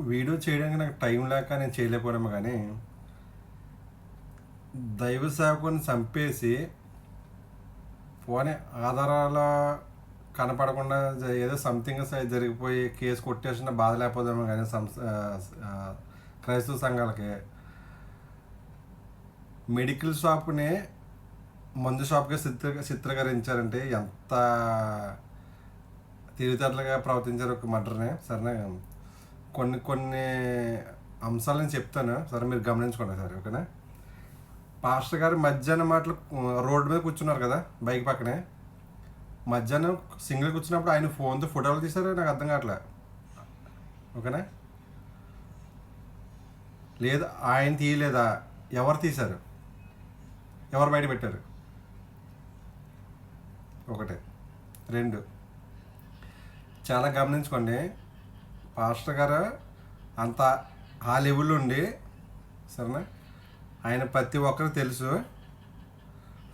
Video చేయడానికి నాకు time లేక నేను చేయలేకపోయాము కానీ దైవ సేవకుని చంపేసి పోనీ ఆధారాల కనపడకుండా ఏదో సంథింగ్ జరిగిపోయి కేసు కొట్టేసిన బాధ లేకపోదేమో కానీ సంస్థ క్రైస్తవ సంఘాలకి మెడికల్ షాప్ని మందు షాప్గా చిత్ర చిత్రీకరించారంటే ఎంత తెలివితేటలుగా ప్రవర్తించారు ఒక మటర్ని సరేనా? కొన్ని కొన్ని అంశాలు నేను చెప్తాను. సరే మీరు గమనించుకోండి సరే ఓకేనా? పాస్టర్ గారు మధ్యాహ్నం మాటలు రోడ్డు మీద కూర్చున్నారు కదా బైక్ పక్కనే. మధ్యాహ్నం సింగిల్ కూర్చున్నప్పుడు ఆయన ఫోన్తో ఫోటోలు తీశారు? నాకు అర్థం కావట్లే. ఓకేనా? లేదు ఆయన తీయలేదా? ఎవరు తీశారు? ఎవరు బయట పెట్టారు? ఒకటే. రెండు. చాలా గమనించుకోండి. పాస్టర్ గారు అంత ఆ లెవెల్ ఉండి సరేనా? ఆయన ప్రతి ఒక్కరికి తెలుసు.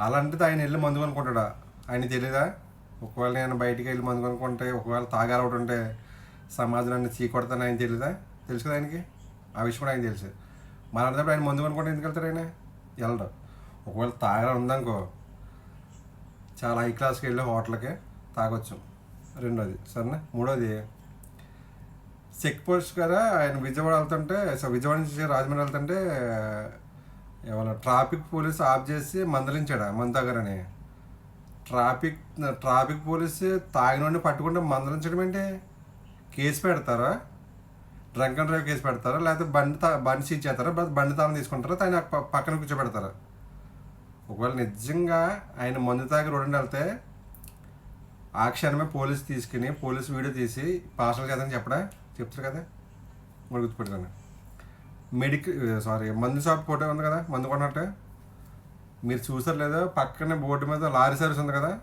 అలాంటిది ఆయన వెళ్ళి మందు కొనుక్కుంటాడా? ఆయన తెలీదా? ఒకవేళ నేను బయటికి వెళ్ళి మందు కొనుక్కుంటే ఒకవేళ తాగారవడం ఉంటే సమాజాన్ని చీకొడతాను ఆయన తెలీదా? తెలుసు కదా ఆయనకి? ఆ విషయం కూడా ఆయన తెలుసు. మన ఆయన మందు కొనుక్కుంటే ఎందుకు వెళ్తారు ఆయన? వెళ్ళడు. ఒకవేళ తాగడం ఉందనుకో చాలా హై క్లాస్కి వెళ్ళి హోటల్కి తాగొచ్చు. రెండోది సరేనా? మూడోది చెక్ పోస్ట్ కదా ఆయన విజయవాడ వెళ్తుంటే సో విజయవాడ నుంచి రాజమండ్రి వెళ్తుంటే ఎవరు ట్రాఫిక్ పోలీస్ ఆఫ్ చేసి మందలించాడు మందు తాగారని ట్రాఫిక్ ట్రాఫిక్ పోలీస్ తాగినోడిని పట్టుకుంటే మందలించడం ఏంటి? కేసు పెడతారా? డ్రంక్ అండ్ డ్రైవ్ కేసు పెడతారా? లేకపోతే బండి తా బండి సీజ్ చేస్తారా? లేకపోతే బండి తాళం తీసుకుంటారా? ఆయన పక్కన కూర్చోబెడతారా? ఒకవేళ నిజంగా ఆయన మందు తాగి రోడ్డు వెళ్తే ఆ క్షణమే పోలీస్ తీసుకుని పోలీస్ వీడియో తీసి పార్సల్ చేద్దని చెప్పడా? చెప్తారు కదా? మరి గుర్తుపెట్టుకోండి మెడికల్ సారీ మందు షాప్ ఫోటో ఉంది కదా? మందు కొన్నట్టు? మీరు చూసారు లేదో పక్కనే బోర్డు మీద లారీ సర్వీస్ ఉంది కదా?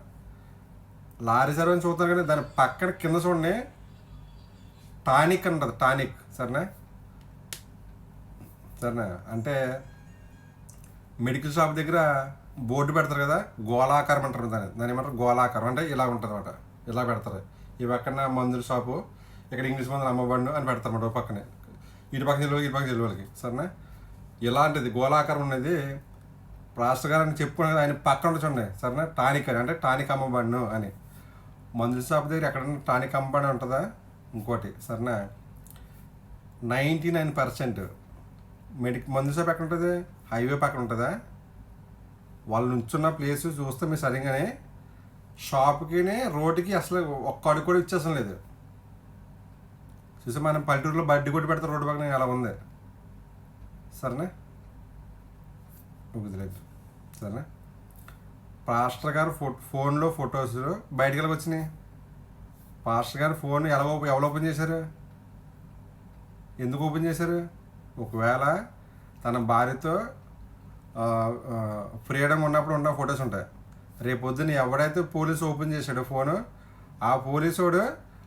లారీ సర్వీస్ చూస్తారు కానీ దాని పక్కన కింద చూడండి. టానిక్ అని ఉంటుంది టానిక్. సరేనా? సరేనా? అంటే మెడికల్ షాప్ దగ్గర బోర్డు పెడతారు కదా? గోళాకారం అంటారు దాన్ని. దాని ఏమంటారు? గోళాకారం. అంటే ఇలా ఉంటుంది అనమాట ఇలా పెడతారు. ఈ పక్కన మందుల షాపు. ఇక్కడ ఇంగ్లీష్ మందులు అమ్మబండు అని పెడతారు అన్నమాట పక్కనే. ఇటు పక్క నిలువ ఇటు పక్క నిలువలకి సరేనా? ఇలాంటిది గోళాకారం అనేది రాష్ట్ర గారు అని చెప్పుకునేది ఆయన పక్కన చూడండి. సరేనా? టానిక్ అని. అంటే టానిక్ అమ్మబండు అని. మందుల షాప్ దగ్గర ఎక్కడన్నా టానిక్ అమ్మబడి ఉంటుందా? ఇంకోటి. సరేనా? Ninety nine percent. మెడిక్ మందు షాప్ ఎక్కడ ఉంటుంది? హైవే పక్కన ఉంటుందా? వాళ్ళు నుంచున్న ప్లేస్ చూస్తే మీరు సరిగానే షాప్కినే రోడ్డుకి అసలు ఒక్క అడుగు కూడా ఇచ్చేసం లేదు. చూసి మనం పల్లెటూరులో బడ్డీ కొట్టి పెడతారు రోడ్డు పక్కన అలా ఉంది. సరేనా? కుదిలేదు సరేనా? పాస్టర్ గారు ఫో ఫోన్లో ఫొటోస్ బయటికి వెళ్ళి వచ్చినాయి? పాస్టర్ గారు ఫోన్ ఎలా ఎవరు ఓపెన్ చేశారు? ఎందుకు ఓపెన్ చేశారు? ఒకవేళ తన భార్యతో ఫ్రీడమ్ ఉన్నప్పుడు ఉన్న ఫొటోస్ ఉంటాయి. రేపు పొద్దున్న ఎవడైతే పోలీసు ఓపెన్ చేశాడో ఫోను ఆ పోలీసోడు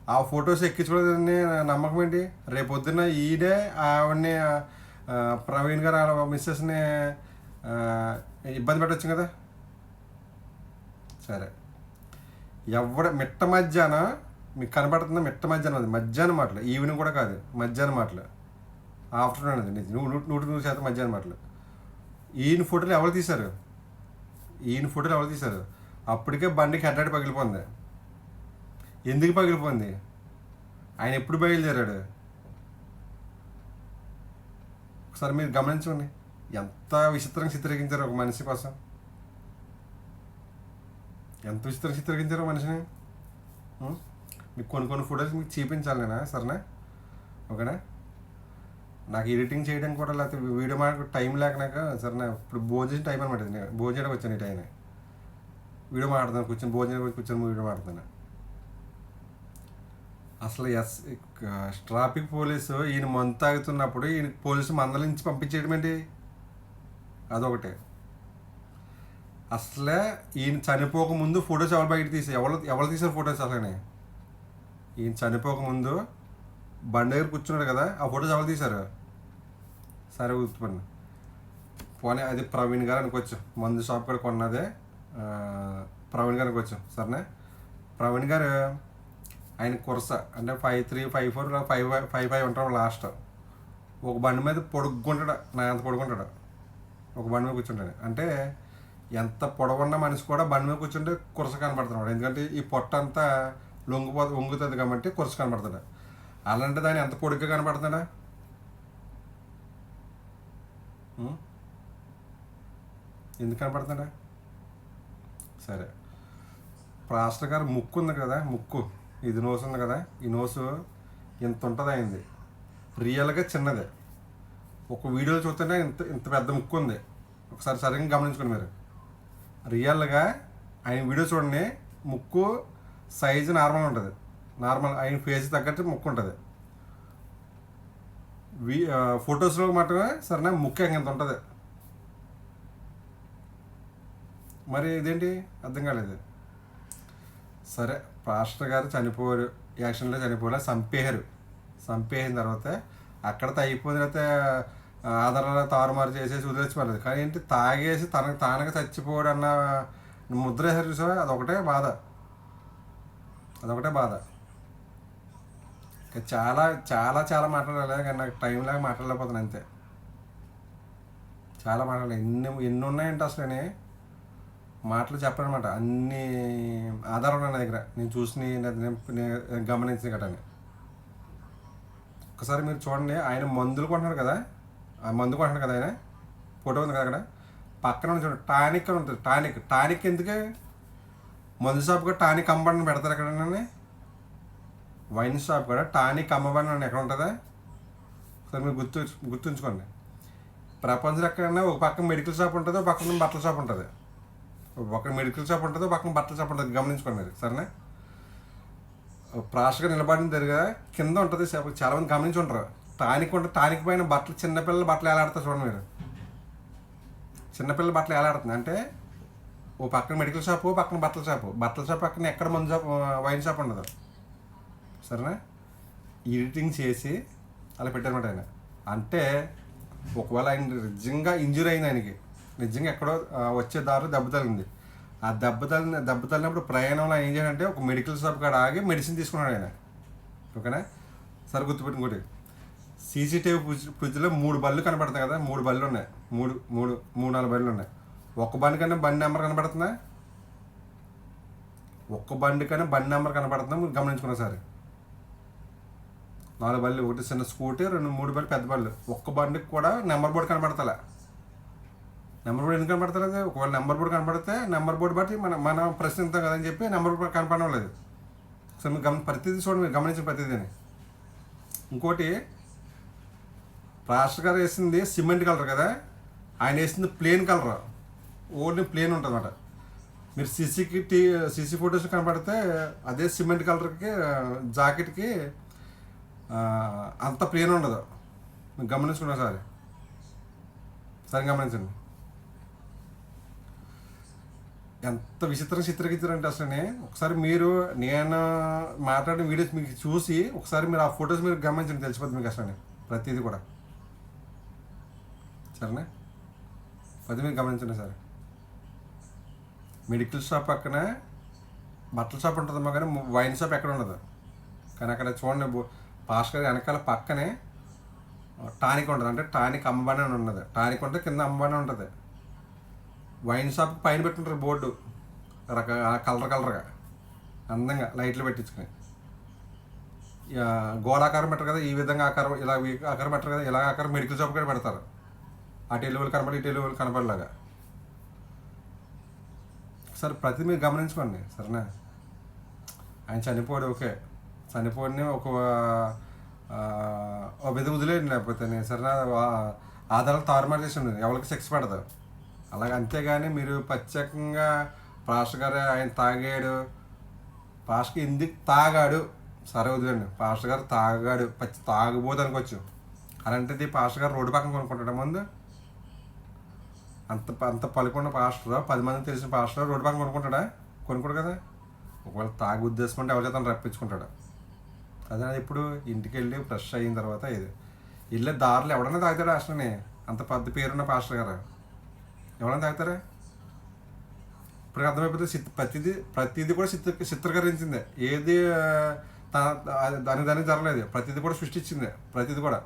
ఆ ఫొటోస్ ఎక్కించుకోలేదని నమ్మకం ఏంటి? రేపొద్దున ఈడే ఆవిడని ప్రవీణ్ గారు వాళ్ళ మిస్సెస్ని ఇబ్బంది పెట్టచ్చు కదా? సరే. ఎవడ మిట్ట మధ్యాహ్నం మీకు కనబడుతుంది మిట్ట మధ్యాహ్నం అది? మధ్యాహ్నం మాటలు. ఈవినింగ్ కూడా కాదు. మధ్యాహ్నం మాటలు. ఆఫ్టర్నూన్ అది నిజం. నూట నూట నూరు శాతం మధ్యాహ్నం మాటలు. ఈయన ఫోటోలు ఎవరు తీశారు? ఈయన ఫోటోలు ఎవరు తీశారు? అప్పటికే బండికి హెడ్ పగిలిపోయింది. ఎందుకు పగిలిపోయింది? ఆయన ఎప్పుడు బయలుదేరాడు? ఒకసారి మీరు గమనించండి. ఎంత విచిత్రంగా చిత్రీకరించారు ఒక మనిషి కోసం. ఎంత విచిత్రంగా చిత్రీకరించారు మనిషిని. మీకు కొన్ని కొన్ని ఫోటోస్ మీకు చూపించాలి నేనా సరేనా? ఓకేనా? నాకు ఎడిటింగ్ చేయడానికి కూడా లేకపోతే వీడియో మాకు టైం లేకనాక సరేనా? ఇప్పుడు భోజనం టైం అనమాట భోజనం వచ్చాను ఈ టైం వీడియో మాట్లాడుతాను కూర్చొని భోజనం కూర్చొని వీడియో మాట్లాడుతాను అసలు ఎస్ ట్రాఫిక్ పోలీసు ఈయన మందు తాగుతున్నప్పుడు ఈయన పోలీసు మందలించి పంపించేయడం ఏంటి? అదొకటి. అసలే ఈయన చనిపోకముందు ఫొటోస్ ఎవరు బయట తీసి ఎవరు ఎవరు తీసారు ఫొటోస్ అసలనే? ఈయన చనిపోకముందు బండి దగ్గర కూర్చున్నాడు కదా ఆ ఫొటోస్ ఎవరు తీశారు? సరే గుర్తుపడి పోనీ అది ప్రవీణ్ గారు అనుకోవచ్చు. మందు షాప్ కూడా కొన్నదే ప్రవీణ్ గారు అనుకోవచ్చు. సరేనా? ప్రవీణ్ గారు ఆయన కురస. అంటే five three five four five five five ఉంటాం లాస్ట్ ఒక బండి మీద పొడుగ్గుంటాడు నా ఎంత పొడుగుంటాడు ఒక బండి మీద కూర్చుంటాడు. అంటే ఎంత పొడవున్న మనిషి కూడా బండి మీద కూర్చుంటే కురస కనబడుతున్నాడు. ఎందుకంటే ఈ పొట్ట అంతా లొంగిపో వంగుతుంది కాబట్టి కురస కనబడుతుంది. అలాంటి దాన్ని ఎంత పొడుగ్గా కనపడుతుందా ఎందుకు కనపడుతుందా సరే. రాష్ట్ర గారు ముక్కు ఉంది కదా ముక్కు. ఇది నోసు ఉంది కదా ఈ నోసు ఇంత ఉంటుంది అయింది రియల్గా చిన్నదే. ఒక వీడియో చూస్తుంటే ఇంత ఇంత పెద్ద ముక్కు ఉంది. ఒకసారి సరిగ్గా గమనించుకోండి మీరు. రియల్గా ఆయన వీడియో చూడండి ముక్కు సైజు నార్మల్ ఉంటుంది. నార్మల్ ఆయన ఫేస్ తగ్గట్టు ముక్కు ఉంటుంది. వీ ఫొటోస్లో మాత్రమే సరేనా ముక్కు ఇంత ఉంటుంది. మరి ఇదేంటి? అర్థం కాలేదు. సరే. పాస్టర్ గారు చనిపోరు యాక్షన్లో చనిపోయారు చంపేశారు చంపేసిన తర్వాత అక్కడతో అయిపోయిన తర్వాత ఆధారాలు తారుమారు చేసేసి వదిలేసిపోలేదు. కానీ ఏంటి తాగేసి తనకు తానగా చచ్చిపోడు అన్న ముద్ర వేసారు చూసావా? అదొకటే బాధ. అదొకటే బాధ. ఇంకా చాలా చాలా చాలా మాట్లాడాలి. కానీ నాకు టైం లాగా మాట్లాడలేకపోతున్నాను అంతే. చాలా మాట్లాడలేదు ఎన్ని ఎన్ని ఉన్నాయంటే అసలు నేను మాటలు చెప్పనమాట అన్ని ఆధారాలు నా దగ్గర. నేను చూసి నేను గమనించిన గటని ఒకసారి మీరు చూడండి ఆయన మందులు కొంటున్నాడు కదా? ఆ మందు కొంటున్నాడు కదా ఆయన? ఫోటో ఉంది కదా అక్కడ? పక్కన చూడండి టానిక్ అని ఉంటుంది. టానిక్. టానిక్ ఎందుకే? మందు షాప్ కూడా టానిక్ అమ్మబడిని పెడతారు ఎక్కడన్నా వైన్ షాప్ కూడా టానిక్ అమ్మబడిన ఎక్కడ ఉంటుందా? ఒకసారి మీరు గుర్తు గుర్తుంచుకోండి. ప్రపంచం ఎక్కడైనా ఒక పక్కన మెడికల్ షాప్ ఉంటుంది? ఒక పక్కన బట్టల షాప్ ఉంటుంది? ఒక మెడికల్ షాప్ ఉంటుంది పక్కన బట్టల షాప్ ఉంటుంది గమనించుకోండి మీరు సరేనా? ప్రాష్గా నిలబడిన దగ్గర కింద ఉంటుంది షాప్ చాలా మంది గమనించి ఉంటారు. టానిక్ ఉంటే టానిక్ పైన బట్టలు చిన్నపిల్లల బట్టలు ఎలా ఆడతారు చూడండి మీరు. చిన్నపిల్లల బట్టలు ఎలా ఆడుతుంది అంటే ఓ పక్కన మెడికల్ షాపు పక్కన బట్టల షాపు. బట్టల షాప్ పక్కన ఎక్కడ మందు షాప్ వైన్ షాప్ ఉండదు. సరేనా? ఎడిటింగ్ చేసి అలా పెట్టారన్నమాట ఆయన. అంటే ఒకవేళ ఆయన నిజంగా ఇంజూరీ అయింది ఆయనకి నిజంగా ఎక్కడో వచ్చే దారిలో దెబ్బ తగిలింది. ఆ దెబ్బ తగిలిన దెబ్బ తగిలినప్పుడు ప్రయాణంలో ఏం చేయాలంటే ఒక మెడికల్ షాప్ కాడ ఆగి మెడిసిన్ తీసుకున్నాడు ఆయన. ఓకేనా? సరే గుర్తుపెట్టి సీసీటీవీ సీసీటీవీ ఫ్రిడ్జ్లో మూడు బళ్ళు కనబడుతున్నాయి కదా? మూడు బళ్ళు ఉన్నాయి. మూడు మూడు మూడు నాలుగు బళ్ళు ఉన్నాయి. ఒక్క బండి కన్నా బండి నెంబర్ కనబడుతుందా? ఒక్క బండి కన్నా బండి నెంబర్ కనబడుతుందా? మీరు గమనించుకున్నా సరే. నాలుగు బళ్ళు ఒకటి చిన్న స్కూటీ రెండు మూడు బళ్ళు పెద్ద బళ్ళు. ఒక్క బండికి కూడా నెంబర్ బోర్డు కనబడతలే. నెంబర్ బోర్డు ఎందుకు కనపడతలేదు ఒకవేళ నెంబర్ బోర్డు కనపడితే నెంబర్ బోర్డు బట్టి మనం మనం ప్రశ్నిస్తాం కదని చెప్పి నెంబర్ బోర్డు కనపడడం లేదు. సో మీరు గమ ప్రతిదీ చూడండి మీరు గమనించిన ప్రతిదీని. ఇంకోటి రాష్ట్ర గారు వేసింది సిమెంట్ కలర్ కదా? ఆయన వేసింది ప్లేన్ కలర్. ఓన్లీ ప్లేన్ ఉంటుంది అన్నమాట మీరు సీసీకి టీ సీసీ ఫొటోస్ కనపడితే అదే సిమెంట్ కలర్కి జాకెట్కి అంత ప్లేన్ ఉండదు. మీరు గమనించుకున్నా సరే సరే గమనించండి. ఎంత విచిత్రంగా అంటే అసలు ఒకసారి మీరు నేను మాట్లాడిన వీడియోస్ మీకు చూసి ఒకసారి మీరు ఆ ఫొటోస్ మీరు గమనించండి తెలిసిపోతుంది మీకు అసలు ప్రతిదీ కూడా. సరేనా? అది మీరు గమనించండి సరే మెడికల్ షాప్ పక్కన బట్టల షాప్ ఉంటుందమ్మా కానీ వైన్ షాప్ ఎక్కడ ఉండదు. కానీ అక్కడ చూడండి భాస్కర్ వెనకాల పక్కనే టానిక్ ఉంటుంది. అంటే టానిక్ అమ్మబడి అని ఉన్నది. టానిక్ ఉంటే కింద అమ్మబడి ఉంటుంది. వైన్ షాప్ పైన పెట్టుంటారు బోర్డు. రక కలర్ కలర్గా. అందంగా లైట్లు పెట్టించుకుని. ఇక గోళాకారం పెట్టరు కదా ఈ విధంగా ఆకారం ఇలా ఆకారం పెట్టరు కదా ఇలా ఆకారం మెడికల్ షాప్ కూడా పెడతారు. అటు ఎలువలు కనపడి ఇటు ఎలువలు కనపడేలాగా. సరే ప్రతి మీరు గమనించుకోండి సరేనా? ఆయన చనిపోడు ఓకే. చనిపోడిని ఒక ఆ, విధ వదిలేయండి లేకపోతే నేను సరేనా ఆధారాలు తారుమారు చేసి ఉండదు ఎవరికి సెక్స్ పడదు. అలాగే అంతేగాని మీరు ప్రత్యేకంగా పాస్టర్ గారు ఆయన తాగాడు. పాస్టర్ ఎందుకు తాగాడు? సరే వదిలేండి పాస్టర్ గారు తాగాడు. పచ్చి తాగబోదు అనుకోవచ్చు అలాంటిది పాస్టర్ గారు రోడ్డు పక్కన కొనుక్కుంటాడు ముందు? అంత అంత పలుకున్న పాస్టర్? పది మంది తెలిసిన పాస్టర్? రోడ్డు పక్కన కొనుక్కుంటాడా? కొనుక్కోడు కదా. ఒకవేళ తాగి ఉద్దేశం ఎవరి చేత రప్పించుకుంటాడు. అదే ఇప్పుడు ఇంటికి వెళ్ళి ఫ్రెష్ అయిన తర్వాత ఇది. వెళ్ళే దారిలో ఎవడన్నా తాగుతాడు అసలు అంత పెద్ద పేరున్న పాస్టర్ గారు? ఎవరైనా తాగుతారా? ఇప్పుడు అర్థమైపోతే చిత్ ప్రతిదీ ప్రతిదీ కూడా చిత్ర చిత్రీకరించిందే ఏది తన దాని దానికి జరగలేదు ప్రతిది కూడా సృష్టించింది. ప్రతిది కూడా.